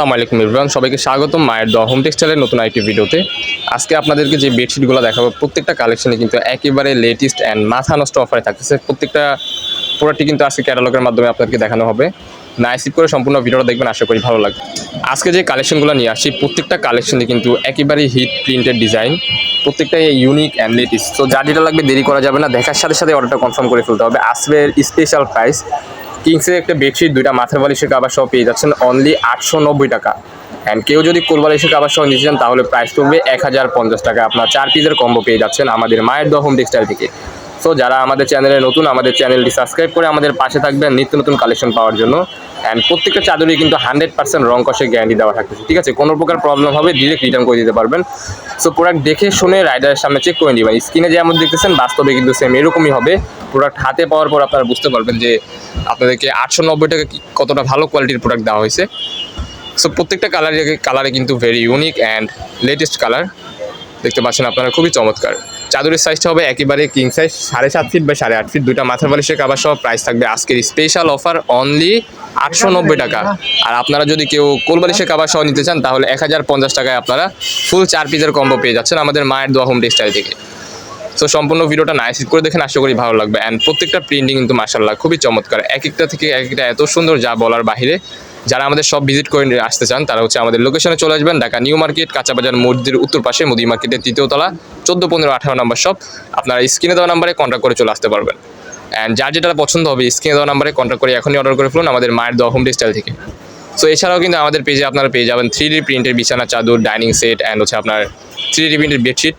আসসালামু আলাইকুম সবাইকে স্বাগতম মায়ের দ হোম টেক্সটাইলের নতুন আরেকটি ভিডিওতে। আজকে আপনাদেরকে যে বেডশিটগুলো দেখাবো, প্রত্যেকটা কালেকশনে কিন্তু একেবারে লেটেস্ট অ্যান্ড মাথা নষ্ট অফারে থাকতেছে। প্রত্যেকটা প্রোডাক্টই কিন্তু আজকে ক্যাটালগের মাধ্যমে আপনাদেরকে দেখানো হবে। নাইসিপ করে সম্পূর্ণ ভিডিওটা দেখবেন, আশা করি ভালো লাগবে। আজকে যে কালেকশনগুলো নিয়ে আসছি, প্রত্যেকটা কালেকশনে কিন্তু একেবারেই হিট প্রিন্টেড ডিজাইন প্রত্যেকটাই ইউনিক অ্যান্ড লেটেস্ট তো যা যেটা লাগবে দেরি করা যাবে না, দেখার সাথে সাথে অর্ডারটা কনফার্ম করে ফেলতে হবে। আসবের স্পেশাল প্রাইস কিংসের একটা বেডশিট, দুইটা মাথার বালিশের কাবার সহ পেয়ে যাচ্ছেন অনলি আটশো নব্বই টাকা। অ্যান্ড কেউ যদি কোলবালিশের কাবার সহ নিতে চান, তাহলে প্রাইস পড়বে এক হাজার পঞ্চাশ টাকা আপনার চার পিসের কম্বো পেয়ে যাচ্ছেন আমাদের মায়ের দহম হোম টেক্সটাইল থেকে। সো যারা আমাদের চ্যানেলে নতুন, আমাদের চ্যানেলটি সাবস্ক্রাইব করে আমাদের পাশে থাকবেন নিত্য নতুন কালেকশন পাওয়ার জন্য। অ্যান্ড প্রত্যেকটা চাদরই কিন্তু হান্ড্রেড পার্সেন্ট রং কষে গ্যারান্টি দেওয়া থাকতেছে। ঠিক আছে? কোনো প্রকার প্রবলেম হবে ডিরেক্ট রিটার্ন করে দিতে পারবেন। সো প্রোডাক্ট দেখে শুনে রাইডারের সামনে চেক করে নেবেন। স্ক্রিনে যেমন দেখতেছেন, বাস্তবে কিন্তু সেম এরকমই হবে। প্রোডাক্ট হাতে পাওয়ার পর আপনারা বুঝতে পারবেন যে আপনাদেরকে আটশো নব্বই টাকা কতটা ভালো কোয়ালিটির প্রোডাক্ট দেওয়া হয়েছে। সো প্রত্যেকটা কালারে কালারে কিন্তু very unique and latest colour দেখতে পাচ্ছেন আপনারা, খুবই চমৎকার। চাদরের সাইজটা হবে একেবারে কিং সাইজ সাড়ে সাত ফিট বা সাড়ে আট ফিট দুইটা মাথার বালিশের কাবার সহ প্রাইস থাকবে আজকের স্পেশাল অফার অনলি আটশো নব্বই টাকা। আর আপনারা যদি কেউ কোলবালিশের কাবার সহ নিতে চান, তাহলে এক হাজার পঞ্চাশ টাকায় আপনারা ফুল চার পিসের কম্বো পেয়ে যাচ্ছেন আমাদের মায়ের দোয়া হোম টেক্সটাইল থেকে। সো সম্পূর্ণ ভিডিওটা নাইস করে দেখেন, আশা করি ভালো লাগবে। অ্যান্ড প্রত্যেকটা প্রিন্টিং কিন্তু মার্শাল্লাহ খুবই চমৎকার। এক একটা থেকে এক একটা এত সুন্দর যা বলার বাহিরে যারা আমাদের সব ভিজিট করে আসতে চান, তারা হচ্ছে আমাদের লোকেশনে চলে আসবেন, ঢাকা নিউ মার্কেট, কাঁচাবাজার মসজিদের উত্তর পাশে মুদি মার্কেটের তৃতীয় তলা, চোদ্দ, পনেরো, আঠারো নম্বর সব আপনারা স্ক্রিনে দেওয়া নাম্বারে কন্ট্যাক্ট করে চলে আসতে পারবেন। অ্যান্ড যার যেটা পছন্দ হবে স্ক্রিনে দেওয়া নাম্বারে কন্ট্যাক্ট করে এখনই অর্ডার করে ফেলুন আমাদের মায়ের দোয়া হোম স্টাইল থেকে। সো এছাড়াও কিন্তু আমাদের পেজে আপনারা পেয়ে যাবেন থ্রি ডি প্রিন্টের বিছানা, চাদর ডাইনিং সেট অ্যান্ড হচ্ছে আপনার থ্রি ডি প্রিন্টের বেডশিট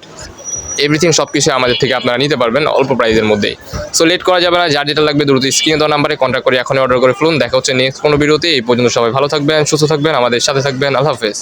এভরিথিং সব কিছু আমাদের থেকে আপনারা নিতে পারবেন অল্প প্রাইজের মধ্যেই। সো লেট করা যাবে না, যার যেটা লাগবে দ্রুত স্ক্রিনে দেওয়া নাম্বারে কন্ট্যাক্ট করে এখনই অর্ডার করে ফেলুন। দেখা হচ্ছে নেক্সট কোনো ভিডিওতে এই পর্যন্ত সবাই ভালো থাকবেন, সুস্থ থাকবেন, আমাদের সাথে থাকবেন। আল্লাহ হাফেজ।